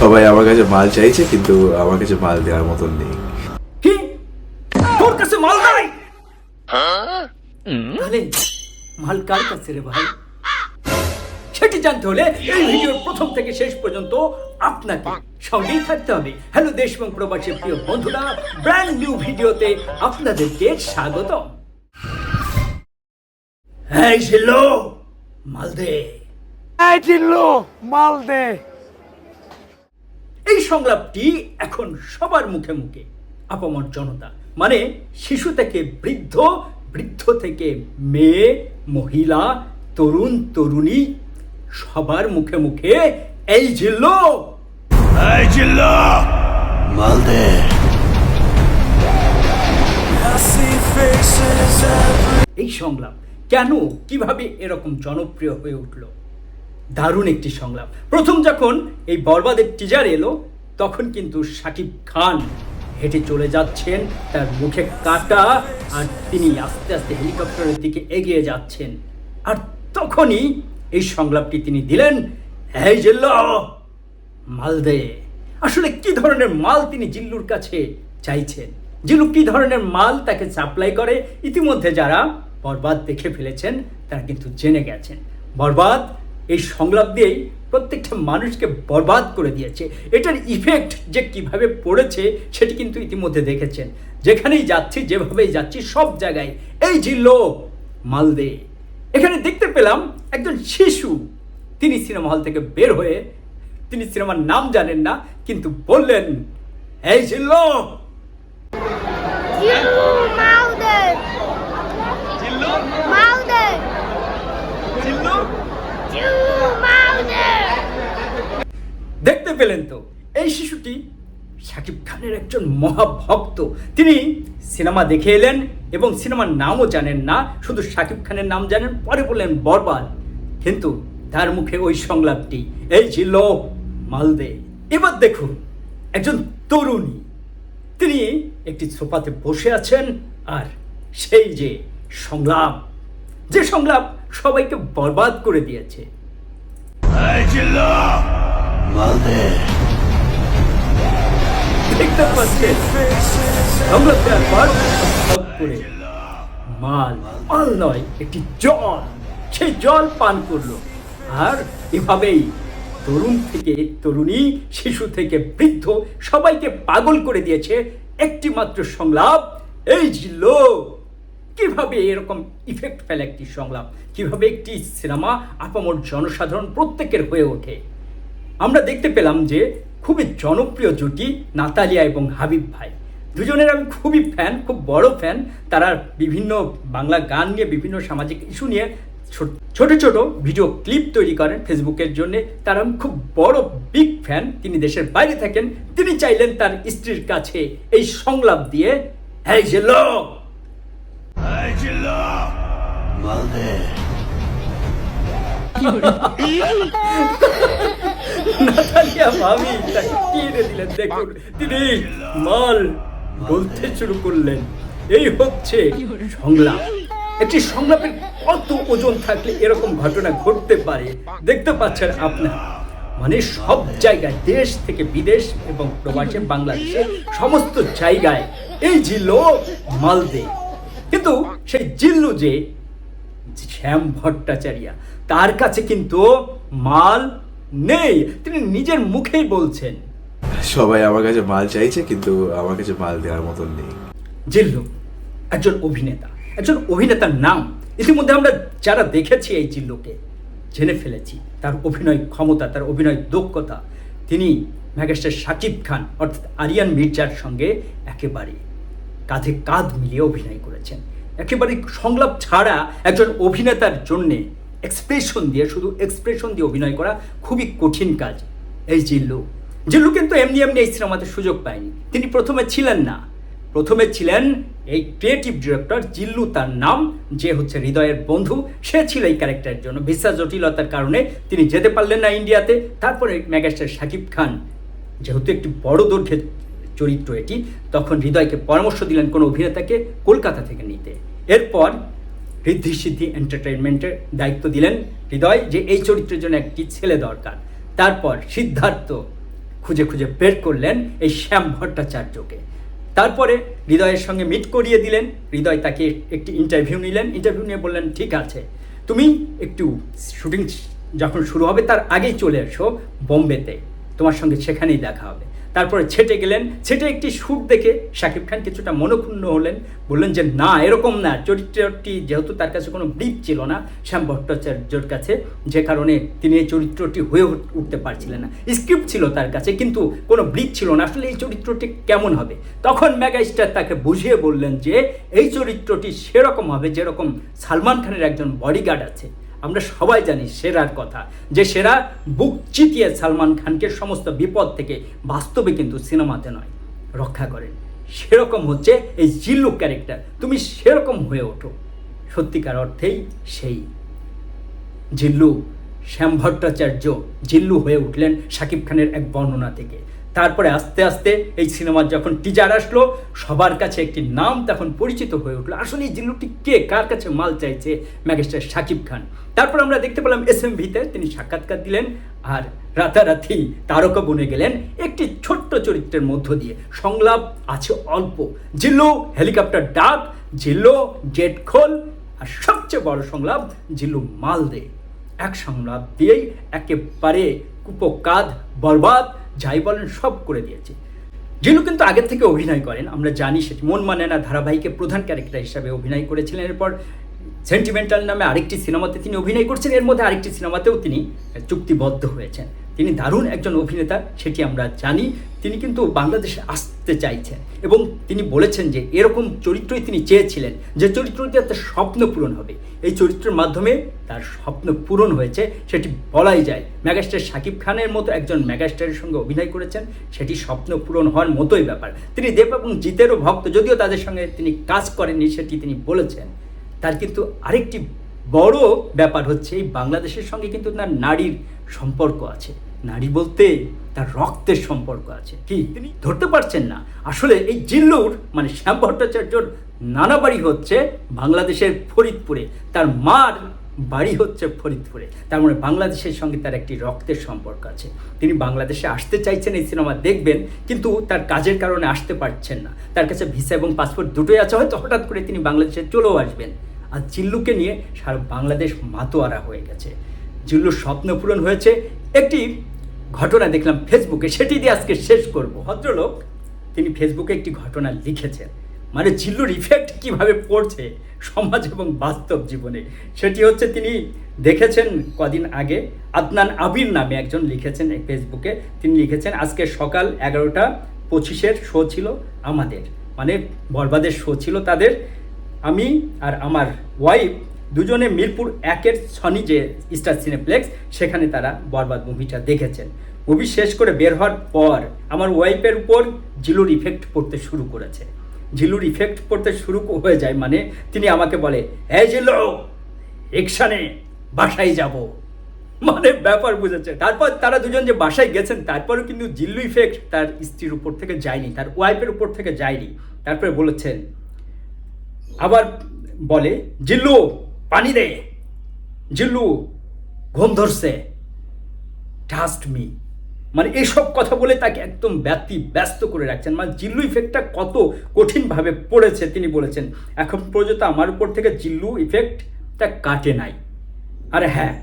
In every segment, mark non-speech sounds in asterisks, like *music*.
সবাই আমার কাছে মাল চাইছে কিন্তু আমার কাছে মাল দেওয়ার মতন নেই। কি? তোর কাছে মাল নাই? তাহলে মাল কার কাছে রে ভাই? সেটি জানতে হলে এই ভিডিওর প্রথম থেকে শেষ পর্যন্ত আপনাকে সঙ্গেই থাকতে হবে। হ্যালো দেশ এবং প্রবাসী প্রিয় বন্ধুরা ব্র্যান্ড নিউ ভিডিওতে আপনাদেরকে স্বাগত হ্যাঁ ছিল মালদে এই জিল্লু মাল দে। এই সংলাপটি এখন সবার মুখে মুখে আপামর জনতা মানে শিশু থেকে বৃদ্ধ বৃদ্ধ থেকে মেয়ে মহিলা তরুণ তরুণী সবার মুখে মুখে এই ছিল এই সংলাপ কেন কীভাবে এরকম জনপ্রিয় হয়ে উঠল? দারুণ একটি সংলাপ। প্রথম যখন এই বরবাদের টিজার এলো, তখন কিন্তু শাকিব খান হেঁটে চলে যাচ্ছেন, তার মুখে কাটা, আর তিনি আস্তে আস্তে হেলিকপ্টারের দিকে এগিয়ে যাচ্ছেন। আর তখনই এই সংলাপটি তিনি দিলেন এই জিল্লো মালদে আসলে কি ধরনের মাল তিনি জিল্লুর কাছে চাইছেন? জিল্লু কি ধরনের মাল তাকে সাপ্লাই করে? ইতিমধ্যে যারা বরবাদ দেখে ফেলেছেন, তারা কিন্তু জেনে গেছেন। বরবাদ এই সংলাপ দিয়েই প্রত্যেকটা মানুষকে বরবাদ করে দিয়েছে। এটার ইফেক্ট যে কীভাবে পড়েছে সেটি কিন্তু ইতিমধ্যে দেখেছেন। যেখানেই যাচ্ছি যেভাবেই যাচ্ছি সব জায়গায় এই জিল্লো মালদে। এখানে দেখতে পেলাম একজন শিশু। তিনি সিনেমা হল থেকে বের হয়ে তিনি সিনেমার নাম জানেন না কিন্তু বললেন এই জিল্লো Jill পেলেন তো। এই শিশুটি শাকিব খানের একজন মহাভক্ত। তিনি সিনেমা দেখে এলেন এবং সিনেমার নামও জানেন না, শুধু শাকিব খানের নাম জানেন, পরে বললেন বরবাদ। কিন্তু তার মুখে ওই সংলাপটি, এই ছিল মালদে। এবার দেখুন, একজন তরুণী। তিনি একটি সোফাতে বসে আছেন আর সেই যে সংলাপ যে সংলাপ সবাইকে বরবাদ করে দিয়েছে। দেখতে পাচ্ছেন আমরা তারপর সব করে মাল মাল নয় একটি জল। সেই জল পান করল। আর এভাবেই তরুণ থেকে তরুণী, শিশু থেকে বৃদ্ধ সবাইকে পাগল করে দিয়েছে একটি মাত্র সংলাপ। এই ছিল কীভাবে এরকম ইফেক্ট ফেলে একটি সংলাপ? কীভাবে একটি সিনেমা আপামর জনসাধারণ প্রত্যেকের হয়ে ওঠে? আমরা দেখতে পেলাম যে খুবই জনপ্রিয় জুটি নাতালিয়া এবং হাবিব ভাই। দুজনের আমি খুবই ফ্যান খুব বড় ফ্যান তারা বিভিন্ন বাংলা গান নিয়ে বিভিন্ন সামাজিক ইস্যু নিয়ে ছোট ছোট ভিডিও ক্লিপ তৈরি করেন ফেসবুকের জন্য। তার আমি খুব বড় বিগ ফ্যান তিনি দেশের বাইরে থাকেন। তিনি চাইলেন তার স্ত্রীর কাছে এই সংলাপ দিয়ে হ্যাঁ যে লোক *laughs* *laughs* *laughs* নাতালিয়া ভাবি তাকে টিনে দিলেন দেখুন, তিনি মাল বলতে শুরু করলেন। এই হচ্ছে সংলাপ। একটি সংলাপের কত ওজন থাকলে এরকম ঘটনা ঘটতে পারে, দেখতে পাচ্ছেন আপনারা। মানে সব জায়গায়, দেশ থেকে বিদেশ এবং প্রবাসে, বাংলাদেশে, সমস্ত জায়গায় এই জিল্লো মালদে কিন্তু সেই জিল্লু যে, শ্যাম ভট্টাচার্য, তার কাছে কিন্তু মাল নেই। তিনি নিজের মুখেই বলছেন। সবাই আমার কাছে মাল চাইছে কিন্তু আমার কাছে মাল দেওয়ার মতন নেই। জিল্লু একজন অভিনেতা একজন অভিনেতার নাম ইতিমধ্যে আমরা যারা দেখেছি এই জিল্লুকে জেনে ফেলেছি তার অভিনয় ক্ষমতা তার অভিনয় দক্ষতা তিনি ম্যাগেস্টার সাকিব খান অর্থাৎ আরিয়ান মির্জার সঙ্গে একেবারে কাঁধে কাঁধ মিলিয়ে অভিনয় করেছেন। একেবারে সংলাপ ছাড়া একজন অভিনেতার জন্যে এক্সপ্রেশন দিয়ে, শুধু এক্সপ্রেশন দিয়ে অভিনয় করা খুবই কঠিন কাজ এই জিল্লু। জিল্লু কিন্তু এমনি এমনি এই সিনেমাতে সুযোগ পায়নি। তিনি প্রথমে ছিলেন না। প্রথমে ছিলেন এই ক্রিয়েটিভ ডিরেক্টর জিল্লু, তার নাম, যে হচ্ছে হৃদয়ের বন্ধু। সে ছিল এই ক্যারেক্টারের জন্য। ভিসা জটিলতার কারণে তিনি যেতে পারলেন না ইন্ডিয়াতে। তারপরে মেগাস্টার শাকিব খান, যেহেতু একটি বড় দৈর্ঘ্যের চরিত্র এটি, তখন হৃদয়কে পরামর্শ দিলেন কোনো অভিনেতাকে কলকাতা থেকে নিতে। এরপর ঋদ্ধি সিদ্ধি এন্টারটেনমেন্টের দায়িত্ব দিলেন। হৃদয় যে এই চরিত্রের জন্য একটি ছেলে দরকার। তারপর সিদ্ধার্থ খুঁজে খুঁজে বের করলেন এই শ্যাম ভট্টাচার্যকে। তারপরে হৃদয়ের সঙ্গে মিট করিয়ে দিলেন। হৃদয় তাকে একটি ইন্টারভিউ নিলেন। ইন্টারভিউ নিয়ে বললেন, ঠিক আছে, তুমি একটু শুটিং যখন শুরু হবে, তার আগেই চলে এসো বোম্বেতে। তোমার সঙ্গে সেখানেই দেখা হবে। তারপরে ছেটে গেলেন। ছেটে একটি সুর দেখে শাকিব খান কিছুটা মনক্ষুণ্ণ হলেন। বললেন যে, না, এরকম না। চরিত্রটি যেহেতু তার কাছে কোনো ব্রিফ ছিল না, শ্যাম ভট্টাচার্যর কাছে, যে কারণে তিনি এই চরিত্রটি হয়ে উঠ- উঠতে পারছিলেন না। স্ক্রিপ্ট ছিল তার কাছে, কিন্তু কোনো ব্রিফ ছিল না। আসলে এই চরিত্রটি কেমন হবে? তখন মেগাস্টার তাকে বুঝিয়ে বললেন যে, এই চরিত্রটি সেরকম হবে যেরকম সালমান খানের একজন বডিগার্ড আছে। আমরা সবাই জানি সেরার কথা। যে সেরা বুক চিতিয়ে সালমান খানকে সমস্ত বিপদ থেকে বাস্তবে কিন্তু সিনেমাতে নয়, রক্ষা করেন সেরকম হচ্ছে এই জিল্লু ক্যারেক্টার। তুমি সেরকম হয়ে ওঠো। সত্যিকার অর্থেই সেই। জিল্লু, শ্যাম ভট্টাচার্য জিল্লু হয়ে উঠলেন শাকিব খানের এক বর্ণনা থেকে। তারপরে আস্তে আস্তে এই সিনেমার যখন টিজার আসলো, সবার কাছে একটি নাম তখন পরিচিত হয়ে উঠল। আসলে এই জিল্লুটি কে? কার কাছে মাল চাইছে? ম্যাগেস্টার শাকিব খান। তারপর আমরা দেখতে পেলাম এস এম ভিতে তিনি সাক্ষাৎকার দিলেন আর রাতারাতি তারকা বনে গেলেন একটি ছোট্ট চরিত্রের মধ্য দিয়ে। সংলাপ আছে অল্প। জিল্লু, হেলিকপ্টার ডাক, জিল্লু, জেট খোল আর সবচেয়ে বড় সংলাপ, জিল্লু মাল দে এক সংলাপ দিয়েই একেবারে কুপকাদ, বরবাদ যাই বলেন, সব করে দিয়েছে। জিনু কিন্তু আগে থেকে অভিনয় করেন, আমরা জানি সেটি। মন মানে না, ধারাবাহিকে প্রধান ক্যারেক্টার হিসাবে অভিনয় করেছিলেন। এরপর সেন্টিমেন্টাল নামে আরেকটি সিনেমাতে তিনি অভিনয় করছেন। এর মধ্যে আরেকটি সিনেমাতেও তিনি চুক্তিবদ্ধ হয়েছেন। তিনি দারুণ একজন অভিনেতা, সেটি আমরা জানি। তিনি কিন্তু বাংলাদেশে আসতে চাইছেন এবং তিনি বলেছেন যে এরকম চরিত্রই তিনি চেয়েছিলেন যে চরিত্রটি তার স্বপ্ন পূরণ হবে। এই চরিত্রের মাধ্যমে তার স্বপ্ন পূরণ হয়েছে, সেটি বলাই যায়। মেগাস্টার শাকিব খানের মতো একজন মেগাস্টারের সঙ্গে অভিনয় করেছেন, সেটি স্বপ্ন পূরণ হওয়ার মতোই ব্যাপার। তিনি দেব এবং জিতেরও ভক্ত, যদিও তাদের সঙ্গে তিনি কাজ করেননি, সেটি তিনি বলেছেন। তার কিন্তু আরেকটি বড় ব্যাপার হচ্ছে, এই বাংলাদেশের সঙ্গে কিন্তু তার নারীর সম্পর্ক আছে। নারী বলতে তার রক্তের সম্পর্ক আছে। কি? তিনি ধরতে পারছেন না। আসলে এই জিল্লুর মানে শ্যাম ভট্টাচার্যর নানা বাড়ি হচ্ছে বাংলাদেশের ফরিদপুরে। তার মার বাড়ি হচ্ছে ফরিদপুরে। তার মানে বাংলাদেশের সঙ্গে তার একটি রক্তের সম্পর্ক আছে। তিনি বাংলাদেশে আসতে চাইছেন এই সিনেমা দেখবেন, কিন্তু তার কাজের কারণে আসতে পারছেন না। তার কাছে ভিসা এবং পাসপোর্ট দুটোই আছে। হয়তো হঠাৎ করে তিনি বাংলাদেশে চলেও আসবেন। আর জিল্লুকে নিয়ে সারা বাংলাদেশ মাতোয়ারা হয়ে গেছে। জিল্লুর স্বপ্ন পূরণ হয়েছে। একটি ঘটনা দেখলাম ফেসবুকে, সেটি দিয়ে আজকে শেষ করব। ভদ্রলোক, তিনি ফেসবুকে একটি ঘটনা লিখেছেন। মানে জিল্লুর ইফেক্ট কীভাবে পড়ছে সমাজ এবং বাস্তব জীবনে, সেটি হচ্ছে তিনি দেখেছেন কদিন আগে, আদনান আবির নামে একজন লিখেছেন ফেসবুকে। তিনি লিখেছেন, আজকে সকাল এগারোটা পঁচিশের শো ছিল আমাদের। মানে বরবাদের শো ছিল তাদের। আমি আর আমার ওয়াইফ দুজনে মিরপুর একের সনি যে স্টার সিনেপ্লেক্স, সেখানে তারা বরবাদ মুভিটা দেখেছেন। মুভি শেষ করে বের হওয়ার পর আমার ওয়াইফের উপর জিলুর ইফেক্ট পড়তে শুরু করেছে। জিলুর ইফেক্ট পড়তে শুরু হয়ে যায় মানে তিনি আমাকে বলে হ্যাঁ জিল্লু একসানে বাসায় যাব। মানে ব্যাপার বুঝেছে। তারপর তারা দুজন যে বাসায় গেছেন, তারপরেও কিন্তু জিল্লু ইফেক্ট তার স্ত্রীর উপর থেকে যায়নি, তার ওয়াইফের উপর থেকে যায়নি। তারপরে বলেছেন, আবার বলে জিল্লু পানি দে জিল্লু ঘুম ধরছে। ট্রাস্ট মি মানে এইসব কথা বলে তাকে একদম ব্যক্তি ব্যস্ত করে রাখছেন। মানে জিল্লু ইফেক্টটা কত কঠিনভাবে পড়েছে তিনি বলেছেন। এখন পর্যন্ত আমার উপর থেকে জিল্লু ইফেক্টটা কাটে নাই। আর হ্যাঁ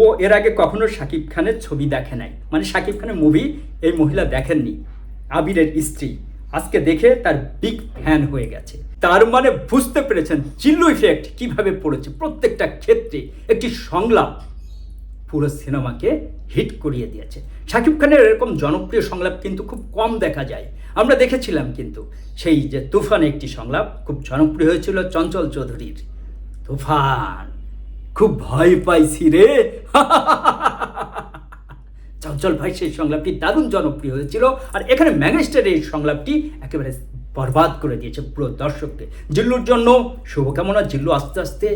ও এর আগে কখনো শাকিব খানের ছবি দেখে নাই। মানে শাকিব খানের মুভি এই মহিলা দেখেননি। আবিরের স্ত্রী। আজকে দেখে তার বিগ ফ্যান হয়ে গেছে। তার মানে বুঝতে পেরেছেন চিল্লু ইফেক্ট কীভাবে পড়েছে প্রত্যেকটা ক্ষেত্রে একটি সংলাপ পুরো সিনেমাকে হিট করিয়ে দিয়েছে। শাকিব খানের এরকম জনপ্রিয় সংলাপ কিন্তু খুব কম দেখা যায়। আমরা দেখেছিলাম কিন্তু সেই যে তুফান একটি সংলাপ খুব জনপ্রিয় হয়েছিল চঞ্চল চৌধুরীর। তুফান, খুব ভয় পাইছি রে। চঞ্চল ভাই সেই সংলাপটি দারুণ জনপ্রিয় হয়েছিল। আর এখানে ম্যাগেস্টার এই সংলাপটি একেবারে বরবাদ করে দিয়েছে পুরো দর্শককে। জিল্লুর জন্য শুভকামনা, জিল্লু আস্তে আস্তে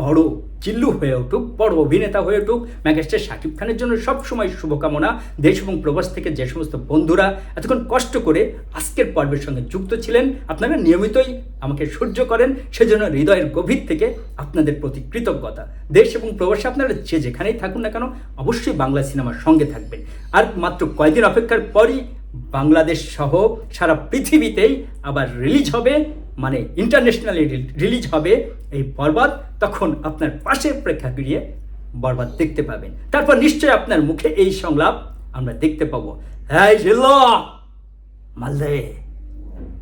বড় জিল্লু হয়ে উঠুক, বড় অভিনেতা হয়ে উঠুক ম্যাগাস্টার শাকিব খানের জন্য সবসময় শুভকামনা। দেশ এবং প্রবাস থেকে যে সমস্ত বন্ধুরা এতক্ষণ কষ্ট করে আজকের পর্বের সঙ্গে যুক্ত ছিলেন, আপনারা নিয়মিতই আমাকে সহ্য করেন, সেজন্য হৃদয়ের গভীর থেকে আপনাদের প্রতি কৃতজ্ঞতা। দেশ এবং প্রবাসে আপনারা যে যেখানেই থাকুন না কেন, অবশ্যই বাংলা সিনেমার সঙ্গে থাকবেন। আর মাত্র কয়েকদিন অপেক্ষার পরই বাংলাদেশ সহ সারা পৃথিবীতেই আবার রিলিজ হবে মানে ইন্টারন্যাশনালি রিলিজ হবে এই বরবাদ। তখন আপনার পাশের প্রেক্ষাগৃহে বরবাদ দেখতে পাবেন। তারপর নিশ্চয়ই আপনার মুখে এই সংলাপ আমরা দেখতে পাবো। মালদে।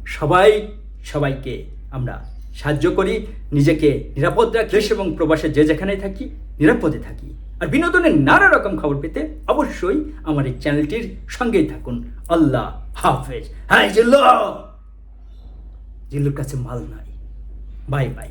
সবাই, সবাইকে আমরা সাহায্য করি। নিজেকে নিরাপদ রাখি। এবং প্রবাসে যে যেখানে থাকি, নিরাপদে থাকি। আর বিনোদনের নানা রকম খবর পেতে অবশ্যই আমার এই চ্যানেলটির সঙ্গেই থাকুন। আল্লাহ হাফেজ। হ্যাঁ জিল্লু! জিল্লুর কাছে মাল নাই। Bye bye.